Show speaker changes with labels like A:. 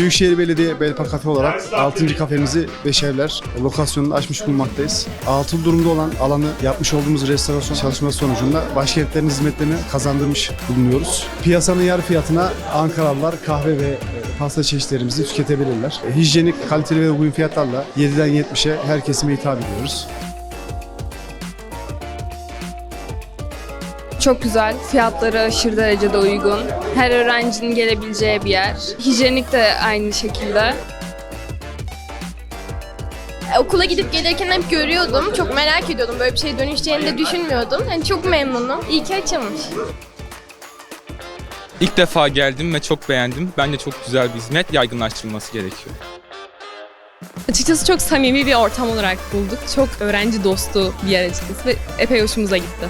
A: Büyükşehir Belediye Belpark Kafe olarak 6. kafemizi Beşevler lokasyonunda açmış bulunmaktayız. Atıl durumda olan alanı yapmış olduğumuz restorasyon çalışması sonucunda başkentlerin hizmetlerini kazandırmış bulunuyoruz. Piyasanın yarı fiyatına Ankaralılar kahve ve pasta çeşitlerimizi tüketebilirler. E, Hijyenik, kaliteli ve uygun fiyatlarla 7'den 70'e her kesime hitap ediyoruz.
B: Çok güzel. Fiyatları aşırı derecede uygun. Her öğrencinin gelebileceği bir yer. Hijyenik de aynı şekilde.
C: E, Okula gidip gelirken hep görüyordum. Çok merak ediyordum. Böyle bir şey dönüşeceğini de düşünmüyordum. Yani çok memnunum. İyi ki açılmış.
D: İlk defa geldim ve çok beğendim. Bence çok güzel bir hizmet yaygınlaştırılması gerekiyor.
E: Açıkçası çok samimi bir ortam olarak bulduk. Çok öğrenci dostu bir yer açıkçası ve epey hoşumuza gitti.